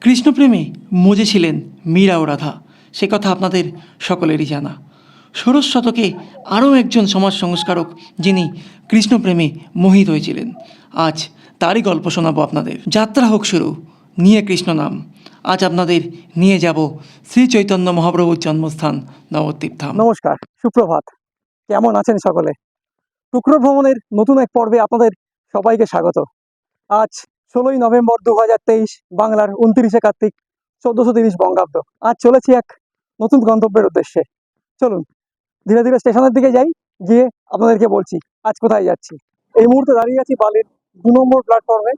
কৃষ্ণপ্রেমে মজে ছিলেন মীরা ও রাধা। সে কথা আপনাদের সকলেরই জানা। ষোড়শ শতকে আরও একজন সমাজ সংস্কারক যিনি কৃষ্ণপ্রেমে মোহিত হয়েছিলেন। আজ তারই গল্প শোনাবো আপনাদের। যাত্রা হোক শুরু, নিয়ে কৃষ্ণ নাম। আজ আপনাদের নিয়ে যাব শ্রী চৈতন্য মহাপ্রভুর জন্মস্থান নবদ্বীপ ধাম নমস্কার, সুপ্রভাত। কেমন আছেন সকলে? টুকরো ভ্রমণের নতুন এক পর্বে আপনাদের সবাইকে স্বাগত। আজ ষোলোই নভেম্বর দু হাজার তেইশ, বাংলার উনত্রিশে কার্তিক চোদ্দশো তিরিশ বঙ্গাব্দ। আজ চলেছি এক নতুন গন্তব্যের উদ্দেশ্যে। চলুন, ধীরে ধীরে স্টেশনের দিকে যাই, গিয়ে আপনাদেরকে বলছি, আজ কোথায় যাচ্ছি? এই মুহূর্তে দাঁড়িয়ে আছি বালির দু নম্বর প্ল্যাটফর্মে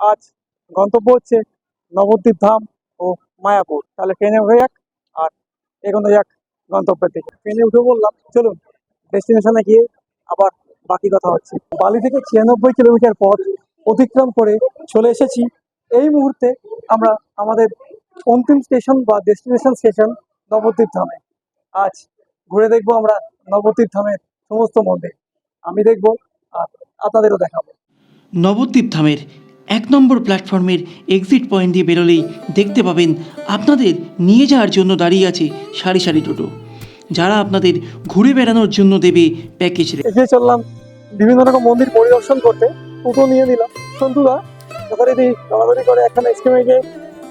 আজ গন্তব্য হচ্ছে নবদ্বীপ ধাম ও মায়াপুর। তাহলে ট্রেনে উঠে যাক আর এগোনো যাক গন্তব্যের দিকে। ট্রেনে উঠে বললাম, চলুন, ডেস্টিনেশনে গিয়ে আবার বাকি কথা হচ্ছে। বালি থেকে ছিয়ানব্বই কিলোমিটার পথ অতিক্রম করে চলে এসেছি। এই মুহূর্তে আমরা আমাদের অন্তিম স্টেশন বা ডেস্টিনেশন স্টেশন নবদ্বীপ ধামে। আজ ঘুরে দেখব আমরা নবদ্বীপ ধামের সমস্ত মন্দির। আমি দেখব আর আপনাদেরও দেখাবো। নবদ্বীপ ধামের এক নম্বর প্ল্যাটফর্মের এক্সিট পয়েন্ট দিয়ে বেরোলেই দেখতে পাবেন আপনাদের নিয়ে যাওয়ার জন্য দাঁড়িয়ে আছে সারি সারি টোটো। যারা আপনাদের ঘুরে বেড়ানোর জন্য দেবে প্যাকেজ এগিয়ে চললাম বিভিন্ন রকম মন্দির পরিদর্শন করতে। টোটো নিয়ে নিলাম। সন্তুদা, যথারীতি দৌড়াদৌড়ি করে একখানে স্কিমে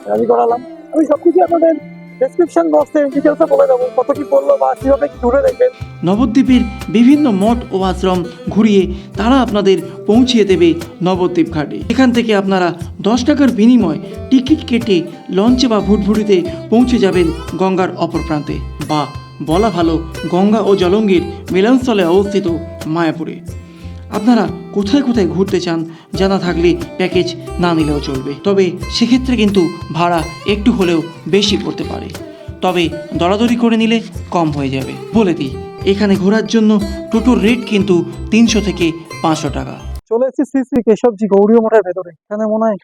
রাজি করালাম। আমি সবকিছু আপনাদের ডেসক্রিপশন বক্সে ডিটেলসে বলে দেবো, কত কি পড়ল বা কীভাবে কি ঘুরে দেখবেন। নবদ্বীপের বিভিন্ন মঠ ও আশ্রম ঘুরিয়ে তারা আপনাদের পৌঁছিয়ে দেবে নবদ্বীপ ঘাটে। এখান থেকে আপনারা দশ টাকার বিনিময় টিকিট কেটে লঞ্চে বা ভুটভুটিতে পৌঁছে যাবেন গঙ্গার অপর প্রান্তে বা বলা ভালো গঙ্গা ও জলঙ্গির মিলনস্থলে অবস্থিত মায়াপুরে। আপনারা কোথায় কোথায় ঘুরতে চান জানা থাকলে প্যাকেজ না নিলেও চলবে। তবে সেক্ষেত্রে কিন্তু ভাড়া একটু হলেও বেশি পড়তে পারে। তবে দরাদরি করে নিলে কম হয়ে যাবে। বলে দিই, এখানে ঘোরার জন্য টোটোর রেট কিন্তু তিনশো থেকে পাঁচশো টাকা। চলে এসেছি শ্রী শ্রী কেশবজি গৌরীয় মঠের ভেতরে। এখানে মনে হয়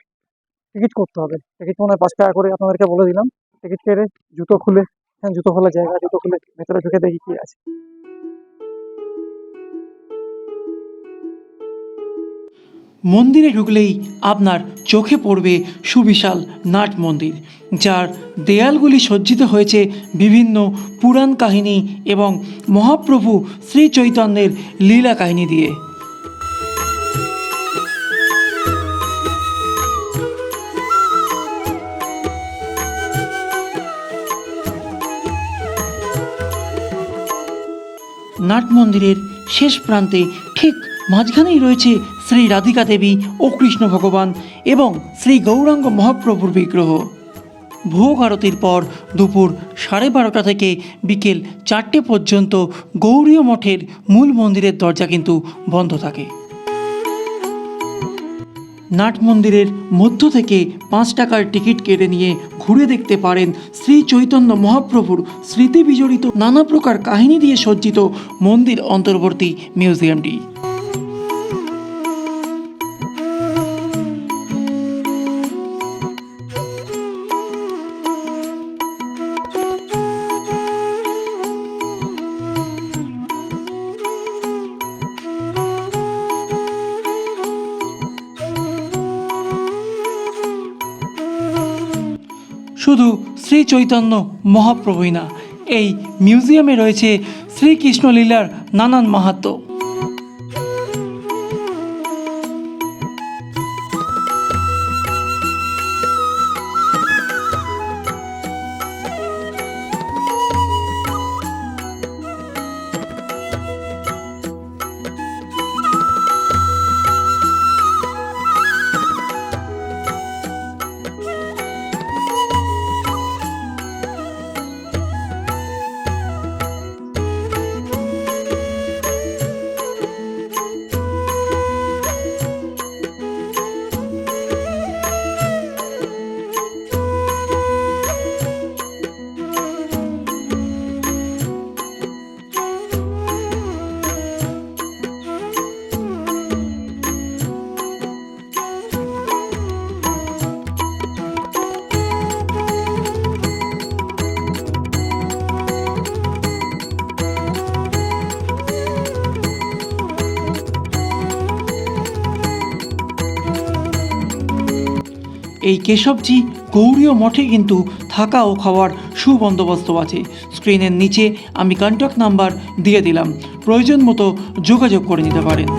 টিকিট করতে হবে। টিকিট মনে হয় পাঁচ টাকা করে আপনাদেরকে বলে দিলাম। টিকিট কেটে জুতো খুলে হ্যাঁ জুতো খোলা জায়গা, জুতো খুলে ভেতরে ঢুকে দেখি কি আছে। মন্দিরে ঢুকলেই আপনার চোখে পড়বে সুবিশাল নাট মন্দির, যার দেয়ালগুলি সজ্জিত হয়েছে বিভিন্ন পুরাণ কাহিনী এবং মহাপ্রভু শ্রী চৈতন্যের লীলা কাহিনী দিয়ে। নাট মন্দিরের শেষ প্রান্তে ঠিক মাঝখানেই রয়েছে শ্রী রাধিকা দেবী ও কৃষ্ণ ভগবান এবং শ্রী গৌরাঙ্গ মহাপ্রভুর বিগ্রহ। ভোগ আরতির পর দুপুর সাড়ে বারোটা থেকে বিকেল চারটে পর্যন্ত গৌরীয় মঠের মূল মন্দিরের দরজা কিন্তু বন্ধ থাকে। নাট মন্দিরের মধ্য থেকে পাঁচ টাকার টিকিট কেটে নিয়ে ঘুরে দেখতে পারেন শ্রী চৈতন্য মহাপ্রভুর স্মৃতি বিজড়িত নানা প্রকার কাহিনী দিয়ে সজ্জিত মন্দির অন্তর্বর্তী মিউজিয়ামটি। শুধু শ্রী চৈতন্য মহাপ্রভুই না এই মিউজিয়ামে রয়েছে শ্রীকৃষ্ণলীলার নানান মাহাত্ম্য এই কেশবজি গৌরীয় মঠে কিন্তু থাকা ও খাওয়ার সুবন্দোবস্ত আছে। স্ক্রিনের নিচে আমি কন্ট্যাক্ট নাম্বার দিয়ে দিলাম। প্রয়োজন মতো যোগাযোগ করে নিতে পারেন।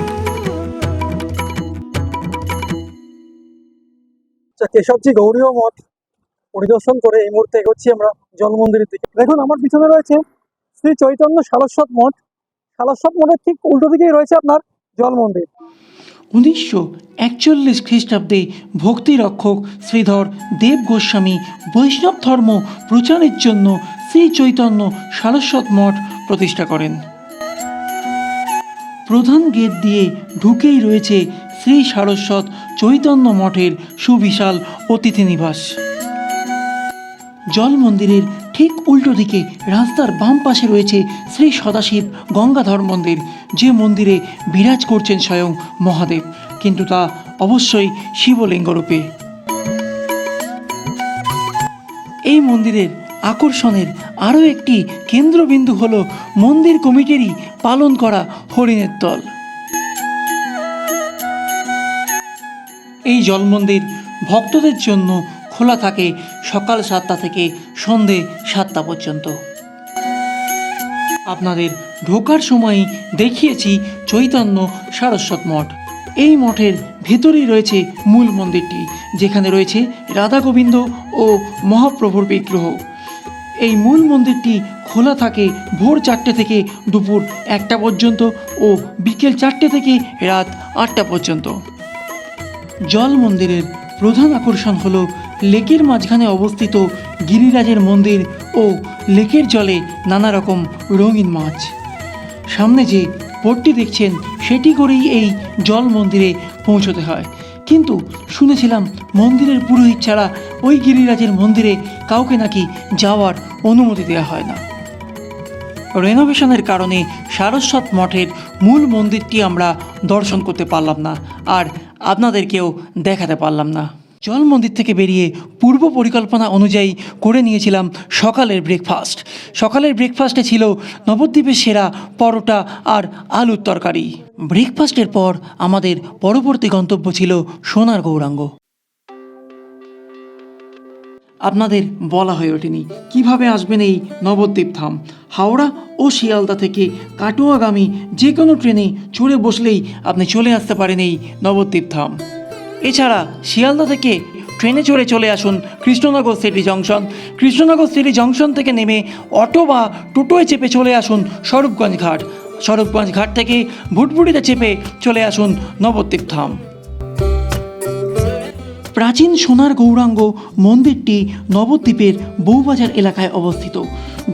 আচ্ছা কেশবজি গৌরীয় মঠ পরিদর্শন করে এই মুহূর্তে এগোচ্ছি আমরা জল মন্দিরের দিকে। দেখুন, আমার পিছনে রয়েছে শ্রী চৈতন্য সারস্বত মঠ। সারস্বত মঠের ঠিক উল্টো দিকেই রয়েছে আপনার জল মন্দির উনিশশো একচল্লিশ খ্রিস্টাব্দে ভক্তিরক্ষক শ্রীধর দেব গোস্বামী বৈষ্ণব ধর্ম প্রচারের জন্য শ্রী চৈতন্য সারস্বত মঠ প্রতিষ্ঠা করেন। প্রধান গেট দিয়ে ঢুকেই রয়েছে শ্রী সারস্বত চৈতন্য মঠের সুবিশাল অতিথি নিবাস। জল মন্দিরের ঠিক উল্টো দিকে রাস্তার বাম পাশে রয়েছে শ্রী সদাশিব গঙ্গাধর মন্দির, যে মন্দিরে বিরাজ করছেন স্বয়ং মহাদেব। কিন্তু তা অবশ্যই শিবলিঙ্গরূপে এই মন্দিরের আকর্ষণের আরও একটি কেন্দ্রবিন্দু হল মন্দির কমিটিরই পালন করা হরিণের দল। এই জল মন্দির ভক্তদের জন্য খোলা থাকে সকাল সাতটা থেকে সন্ধে সাতটা পর্যন্ত। আপনাদের ঢোকার সময় দেখিয়েছি চৈতন্য সারস্বত মঠ। এই মঠের ভেতরেই রয়েছে মূল মন্দিরটি, যেখানে রয়েছে রাধা গোবিন্দ ও মহাপ্রভুর বিগ্রহ। এই মূল মন্দিরটি খোলা থাকে ভোর চারটে থেকে দুপুর একটা পর্যন্ত ও বিকেল চারটে থেকে রাত আটটা পর্যন্ত। জল মন্দিরের প্রধান আকর্ষণ হল লেকের মাঝখানে অবস্থিত গিরিরাজের মন্দির ও লেকের জলে নানা রকম রঙিন মাছ। সামনে যে বোটটি দেখছেন, সেটি করেই এই জল মন্দিরে পৌঁছতে হয়। কিন্তু শুনেছিলাম মন্দিরের পুরোহিত ছাড়া ওই গিরিরাজের মন্দিরে কাউকে নাকি যাওয়ার অনুমতি দেওয়া হয় না। রেনোভেশনের কারণে সারস্বত মঠের মূল মন্দিরটি আমরা দর্শন করতে পারলাম না, আর আপনাদেরকেও দেখাতে পারলাম না। জল মন্দির থেকে বেরিয়ে পূর্ব পরিকল্পনা অনুযায়ী করে নিয়েছিলাম সকালের ব্রেকফাস্ট সকালের ব্রেকফাস্টে ছিল নবদ্বীপের সেরা পরোটা আর আলুর তরকারি। ব্রেকফাস্টের পর আমাদের পরবর্তী গন্তব্য ছিল সোনার গৌরাঙ্গ। আপনাদের বলা হয়ে ওঠেনি, কীভাবে আসবেন এই নবদ্বীপ ধাম? হাওড়া ও শিয়ালদা থেকে কাটোয়াগামী যে কোনো ট্রেনে চড়ে বসলেই আপনি চলে আসতে পারেন এই নবদ্বীপ ধাম। এছাড়া শিয়ালদা থেকে ট্রেনে চড়ে চলে আসুন Krishnanagar city junction. Krishnanagar city junction থেকে নেমে অটো বা টোটোয় চেপে চলে আসুন স্বরূপগঞ্জ ঘাট। স্বরূপগঞ্জ ঘাট থেকে ভুটভুটিতে চেপে চলে আসুন নবদ্বীপ ধাম। প্রাচীন সোনার গৌরাঙ্গ মন্দিরটি নবদ্বীপের বউবাজার এলাকায় অবস্থিত।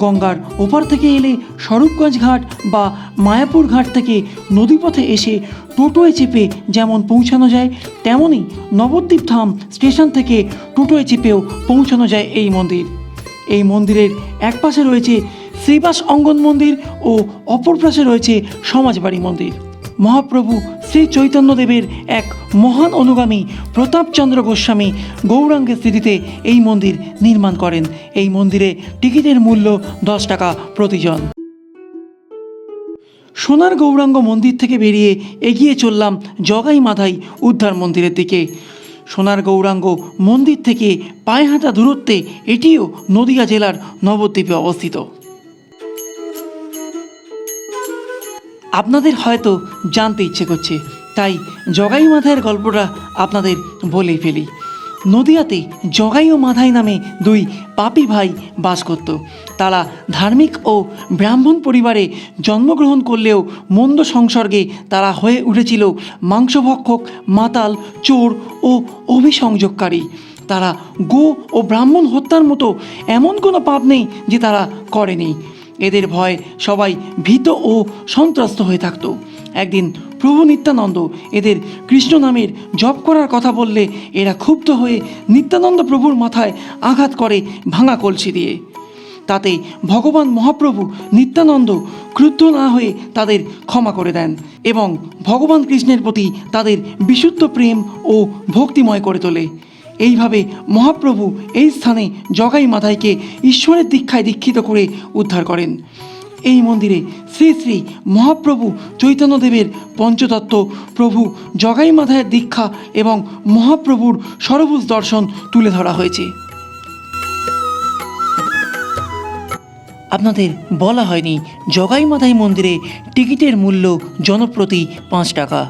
গঙ্গার ওপার থেকে এলে স্বরূপগঞ্জ ঘাট বা মায়াপুর ঘাট থেকে নদীপথে এসে টোটোয় চেপে যেমন পৌঁছানো যায় তেমনই নবদ্বীপ ধাম স্টেশন থেকে টোটোয় চেপেও পৌঁছানো যায় এই মন্দির। এই মন্দিরের এক পাশে রয়েছে শ্রীবাস অঙ্গন মন্দির ও অপর পাশে রয়েছে সমাজবাড়ি মন্দির। মহাপ্রভু শ্রী চৈতন্যদেবের এক মহান অনুগামী প্রতাপচন্দ্র গোস্বামী গৌরাঙ্গের স্মৃতিতে এই মন্দির নির্মাণ করেন। এই মন্দিরে টিকিটের মূল্য দশ টাকা প্রতিজন। সোনার গৌরাঙ্গ মন্দির থেকে বেরিয়ে এগিয়ে চললাম জগাই মাধাই উদ্ধার মন্দিরের দিকে। সোনার গৌরাঙ্গ মন্দির থেকে পায়ে হাঁটা দূরত্বে এটিও নদিয়া জেলার নবদ্বীপে অবস্থিত। আপনাদের হয়তো জানতে ইচ্ছে করছে, তাই জগাই মাথায়ের গল্পটা আপনাদের বলেই ফেলি। নদিয়াতে জগাই ও মাধাই নামে দুই পাপি ভাই বাস করত। তারা ধার্মিক ও ব্রাহ্মণ পরিবারে জন্মগ্রহণ করলেও মন্দ সংসর্গে তারা হয়ে উঠেছিল মাংসভক্ষক, মাতাল, চোর ও অভিসংযোগকারী। তারা গো ও ব্রাহ্মণ হত্যার মতো এমন কোনো পাপ নেই যে তারা করেনি। এদের ভয় সবাই ভীত ও সন্ত্রস্ত হয়ে থাকত। একদিন প্রভু নিত্যানন্দ এদের কৃষ্ণ নামের জপ করার কথা বললে এরা ক্ষুব্ধ হয়ে নিত্যানন্দ প্রভুর মাথায় আঘাত করে ভাঙা কলসি দিয়ে। তাতে ভগবান মহাপ্রভু নিত্যানন্দ ক্রুদ্ধ না হয়ে তাদের ক্ষমা করে দেন এবং ভগবান কৃষ্ণের প্রতি তাদের বিশুদ্ধ প্রেম ও ভক্তিময় করে তোলে। এইভাবে মহাপ্রভু এই স্থানে জগাই মাথাইকে ঈশ্বরের দীক্ষায় দীক্ষিত করে উদ্ধার করেন। এই মন্দিরে শ্রী শ্রী মহাপ্রভু চৈতন্যদেবের পঞ্চতত্ত্ব, প্রভু জগাই মাথায় দীক্ষা এবং মহাপ্রভুর সরভুজ দর্শন তুলে ধরা হয়েছে। আপনাদের বলা হয়নি, জগাই মাথায় মন্দিরে টিকিটের মূল্য জনপ্রতি পাঁচ টাকা।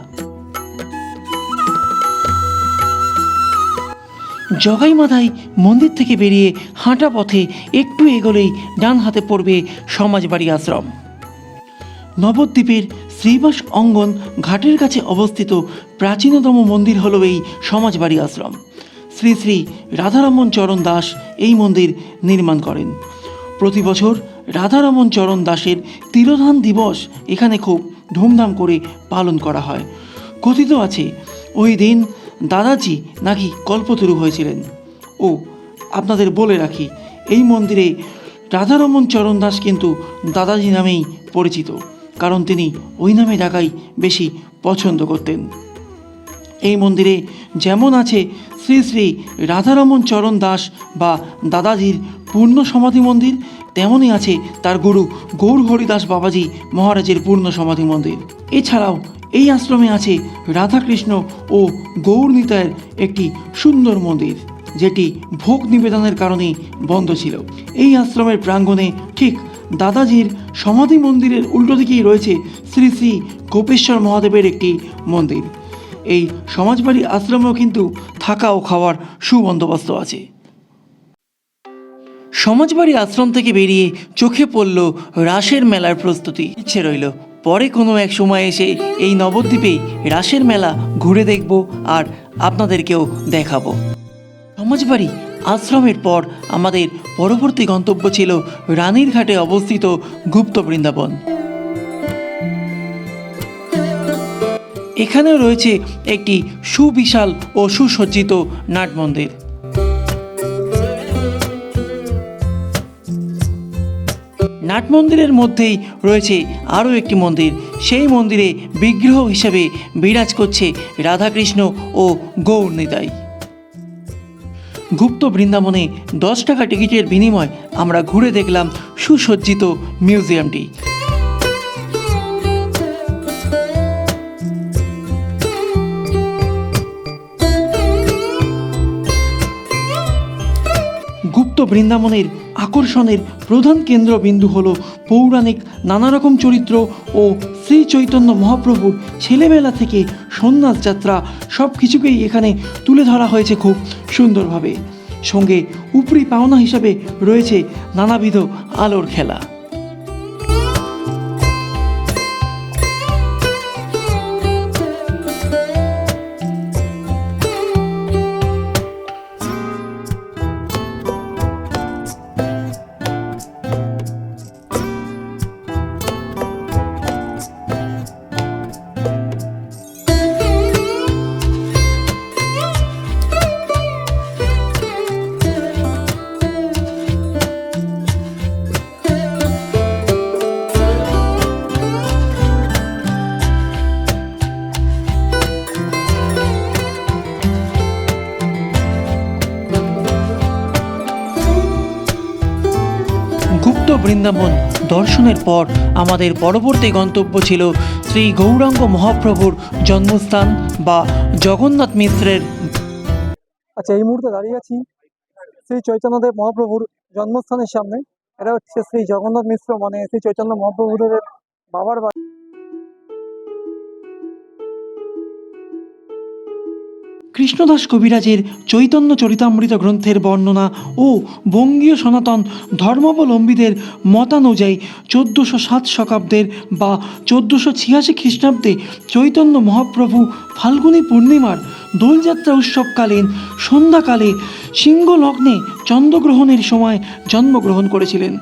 জগাই মাথায় মন্দির থেকে বেরিয়ে হাঁটা পথে একটু এগোলেই ডান হাতে পড়বে সমাজবাড়ি আশ্রম। নবদ্বীপের শ্রীবাস অঙ্গন ঘাটের কাছে অবস্থিত প্রাচীনতম মন্দির হল এই সমাজবাড়ি আশ্রম। শ্রী শ্রী রাধারমন চরণ দাস এই মন্দির নির্মাণ করেন। প্রতি বছর রাধারমন চরণ দাসের তিরোধান দিবস এখানে খুব ধুমধাম করে পালন করা হয়। কথিত আছে, ওই দিন দাদাজি নাকি কল্পতরু হয়েছিলেন? ও, আপনাদের বলে রাখি, এই মন্দিরে রাধারমন চরণ দাস কিন্তু দাদাজি নামেই পরিচিত, কারণ তিনি ওই নামে ডাকাই বেশি পছন্দ করতেন। এই মন্দিরে যেমন আছে শ্রী শ্রী রাধারমন চরণ দাস বা দাদাজির পূর্ণ সমাধি মন্দির, তেমনই আছে তার গুরু গৌর হরিদাস বাবাজি মহারাজের পূর্ণ সমাধি মন্দির। এছাড়াও এই আশ্রমে আছে রাধাকৃষ্ণ ও গৌর নিতায়ের একটি সুন্দর মন্দির, যেটি ভোগ নিবেদনের কারণে বন্ধ ছিল। এই আশ্রমের প্রাঙ্গণে ঠিক দাদাজির সমাধি মন্দিরের উল্টো দিকেই রয়েছে শ্রী শ্রী গোপেশ্বর মহাদেবের একটি মন্দির। এই সমাজবাড়ি আশ্রমেও কিন্তু থাকা ও খাওয়ার সুবন্দোবস্ত আছে। সমাজবাড়ি আশ্রম থেকে বেরিয়ে চোখে পড়ল রাসের মেলার প্রস্তুতি। ইচ্ছে রইল পরে কোনো এক সময় এসে এই নবদ্বীপেই রাসের মেলা ঘুরে দেখব আর আপনাদেরকেও দেখাবো। সমাজবাড়ি আশ্রমের পর আমাদের পরবর্তী গন্তব্য ছিল রানীর ঘাটে অবস্থিত গুপ্ত বৃন্দাবন। এখানেও রয়েছে একটি সুবিশাল ও সুসজ্জিত নাট মন্দির নাট মন্দিরের মধ্যেই রয়েছে আরও একটি মন্দির। সেই মন্দিরে বিগ্রহ হিসেবে বিরাজ করছে রাধাকৃষ্ণ ও গৌর নিতাই। গুপ্ত বৃন্দাবনে দশ টাকা টিকিটের বিনিময় আমরা ঘুরে দেখলাম সুসজ্জিত মিউজিয়ামটি। গুপ্ত বৃন্দাবনের আকর্ষণের প্রধান কেন্দ্রবিন্দু হল পৌরাণিক নানা রকম চরিত্র ও শ্রী চৈতন্য মহাপ্রভুর ছেলেবেলা থেকে সন্ন্যাস যাত্রা সব কিছুকেই এখানে তুলে ধরা হয়েছে খুব সুন্দরভাবে। সঙ্গে উপরি পাওনা হিসাবে রয়েছে নানাবিধ আলোর খেলা। বৃন্দাবন। দর্শনের পর আমাদের পরবর্তী গন্তব্য ছিল শ্রী গৌরাঙ্গ মহাপ্রভুর জন্মস্থান বা জগন্নাথ মিশ্রের আচ্ছা এই মুহূর্তে দাঁড়িয়ে আছি শ্রী চৈতন্যদেব মহাপ্রভুর জন্মস্থানের সামনে। এটা হচ্ছে শ্রী জগন্নাথ মিশ্র মানে শ্রী চৈতন্য মহাপ্রভুদেবের বাবার বাড়ি। কৃষ্ণদাস কবিরাজের চৈতন্য চরিতামৃত গ্রন্থের বর্ণনা ও বঙ্গীয় সনাতন ধর্মাবলম্বীদের মতানুযায়ী চোদ্দোশো সাত শতাব্দের বা চোদ্দোশো ছিয়াশি খ্রিস্টাব্দে চৈতন্য মহাপ্রভু ফাল্গুনী পূর্ণিমার দোলযাত্রা উৎসবকালীন সন্ধ্যাকালে সিংহ লগ্নে চন্দ্রগ্রহণের সময় জন্মগ্রহণ করেছিলেন।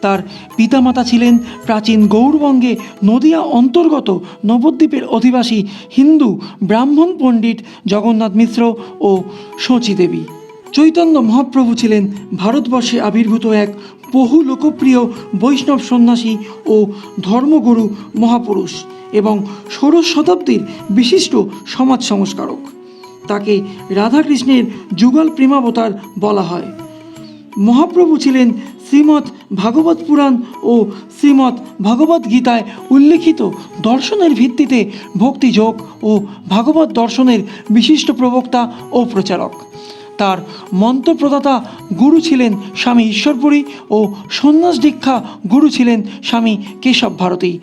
তার পিতামাতা ছিলেন প্রাচীন গৌরবঙ্গে নদিয়া অন্তর্গত নবদ্বীপের অধিবাসী হিন্দু ব্রাহ্মণ পণ্ডিত জগন্নাথ মিশ্র ও শচী দেবী। চৈতন্য মহাপ্রভু ছিলেন ভারতবর্ষে আবির্ভূত এক বহু লোকপ্রিয় বৈষ্ণব সন্ন্যাসী ও ধর্মগুরু মহাপুরুষ এবং ষোড়শ শতাব্দীর বিশিষ্ট সমাজ সংস্কারক। তাকে রাধাকৃষ্ণের যুগল প্রেমাবতার বলা হয়। মহাপ্রভু ছিলেন শ্রীমৎ ভাগবত পুরাণ ও শ্রীমৎ ভগবত গীতায় উল্লেখিত দর্শনের ভিত্তিতে ভক্তিযোগ ও ভাগবত দর্শনের বিশিষ্ট প্রবক্তা ও প্রচারক। তার মন্ত্রপ্রদাতা গুরু ছিলেন স্বামী ঈশ্বরপুরী ও সন্ন্যাস দীক্ষা গুরু ছিলেন স্বামী কেশব ভারতী।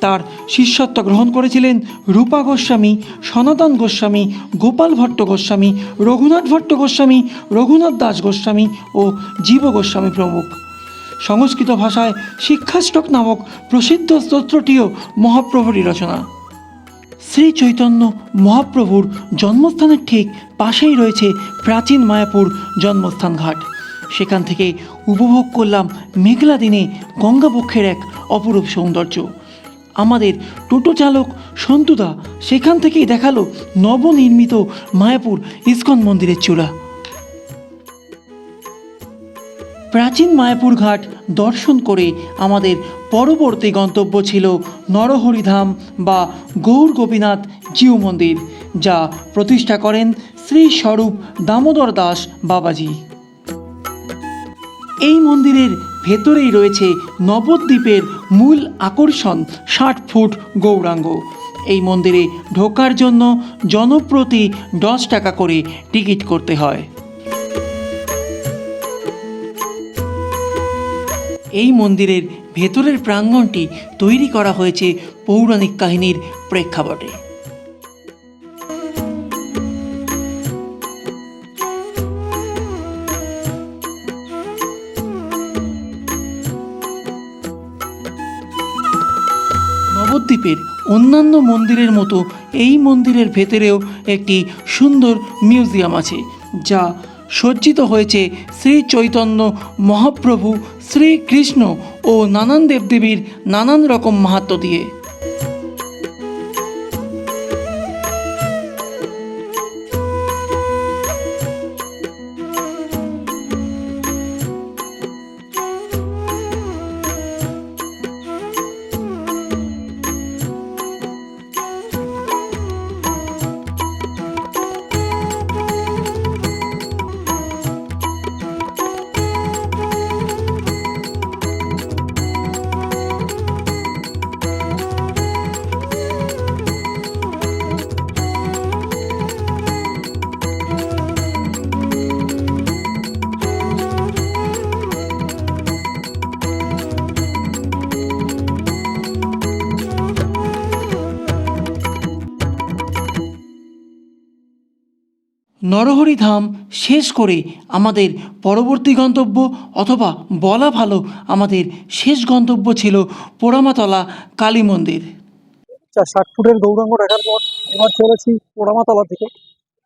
তার শিষ্যত্ব গ্রহণ করেছিলেন রূপা গোস্বামী, সনাতন গোস্বামী, গোপাল ভট্ট গোস্বামী, রঘুনাথ ভট্ট গোস্বামী, রঘুনাথ দাস গোস্বামী ও জীব গোস্বামী প্রমুখ। সংস্কৃত ভাষায় শিক্ষাষ্টক নামক প্রসিদ্ধ স্তোত্রটিও মহাপ্রভুরই রচনা। শ্রী চৈতন্য মহাপ্রভুর জন্মস্থানের ঠিক পাশেই রয়েছে প্রাচীন মায়াপুর জন্মস্থান ঘাট। সেখান থেকে উপভোগ করলাম মেঘলা দিনে গঙ্গাবক্ষের এক অপরূপ সৌন্দর্য। আমাদের টোটো চালক সন্তুদা সেখান থেকেই দেখাল নবনির্মিত মায়াপুর ইস্কন মন্দিরের চূড়া। প্রাচীন মায়াপুর ঘাট দর্শন করে আমাদের পরবর্তী গন্তব্য ছিল নরহরিধাম বা গৌর গোপীনাথ জিউ মন্দির, যা প্রতিষ্ঠা করেন শ্রী স্বরূপ দামোদর দাস বাবাজি। এই মন্দিরের ভেতরেই রয়েছে নবদ্বীপের মূল আকর্ষণ ষাট ফুট গৌরাঙ্গ। এই মন্দিরে ঢোকার জন্য জনপ্রতি দশ টাকা করে টিকিট করতে হয়। এই মন্দিরের ভেতরের প্রাঙ্গণটি তৈরি করা হয়েছে পৌরাণিক কাহিনীর প্রেক্ষাপটে। নবদ্বীপের অন্যান্য মন্দিরের মতো এই মন্দিরের ভেতরেও একটি সুন্দর মিউজিয়াম আছে, যা সজ্জিত হয়েছে শ্রী চৈতন্য মহাপ্রভু শ্রীকৃষ্ণ ও নানান দেবদেবীর নানান রকম মাহাত্ম দিয়ে। নরহরি ধাম শেষ করে আমাদের পরবর্তী গন্তব্য অথবা বলা ভালো আমাদের শেষ গন্তব্য ছিল পোড়ামাতলা কালী মন্দির। আচ্ছা ষাট ফুটের গৌরাঙ্গ দেখার পর এবার চলেছি পোড়ামাতলা থেকে।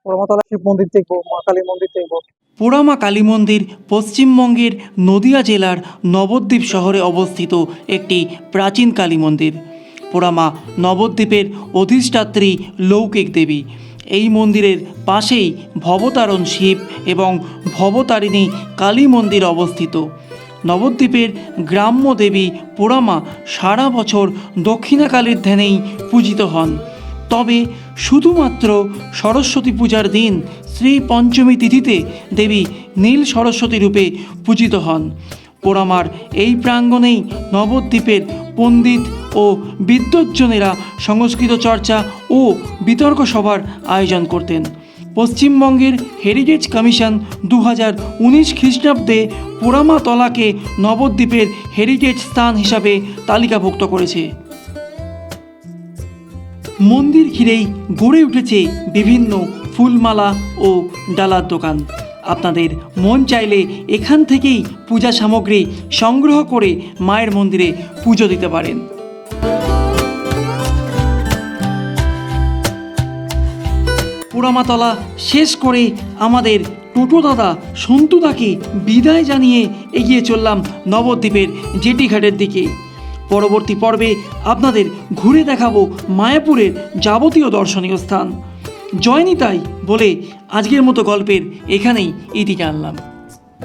পোড়ামাতলা শিব মন্দির দেখব মা কালী মন্দির দেখব। পোড়ামা কালী মন্দির পশ্চিমবঙ্গের নদিয়া জেলার নবদ্বীপ শহরে অবস্থিত একটি প্রাচীন কালী মন্দির। পোড়ামা নবদ্বীপের অধিষ্ঠাত্রী লৌকিক দেবী। এই মন্দিরের পাশেই ভবতারণ শিব এবং ভবতারিণী কালী মন্দির অবস্থিত। নবদ্বীপের গ্রাম্য দেবী পোড়ামা সারা বছর দক্ষিণাকালীর ধ্যানেই পূজিত হন। তবে শুধুমাত্র সরস্বতী পূজার দিন শ্রী পঞ্চমী তিথিতে দেবী নীল সরস্বতী রূপে পূজিত হন। পোড়ামার এই প্রাঙ্গণেই নবদ্বীপের পণ্ডিত ও বিদ্বজ্জনেরা সংস্কৃত চর্চা ও বিতর্ক সভার আয়োজন করতেন। পশ্চিমবঙ্গের হেরিটেজ কমিশন দু হাজার উনিশ খ্রিস্টাব্দে পোড়ামাতলাকে নবদ্বীপের হেরিটেজ স্থান হিসাবে তালিকাভুক্ত করেছে। মন্দির ঘিরেই গড়ে উঠেছে বিভিন্ন ফুলমালা ও ডালার দোকান। আপনাদের মন চাইলে এখান থেকেই পূজা সামগ্রী সংগ্রহ করে মায়ের মন্দিরে পুজো দিতে পারেন। পোড়ামাতলা শেষ করে আমাদের টোটো দাদা সন্তুদাকে বিদায় জানিয়ে এগিয়ে চললাম নবদ্বীপের জেটিঘাটের দিকে। পরবর্তী পর্বে আপনাদের ঘুরে দেখাবো মায়াপুরের যাবতীয় দর্শনীয় স্থান। জয়নিতাই বলে আজকের মতো গল্পের এখানেই ইতি টানলাম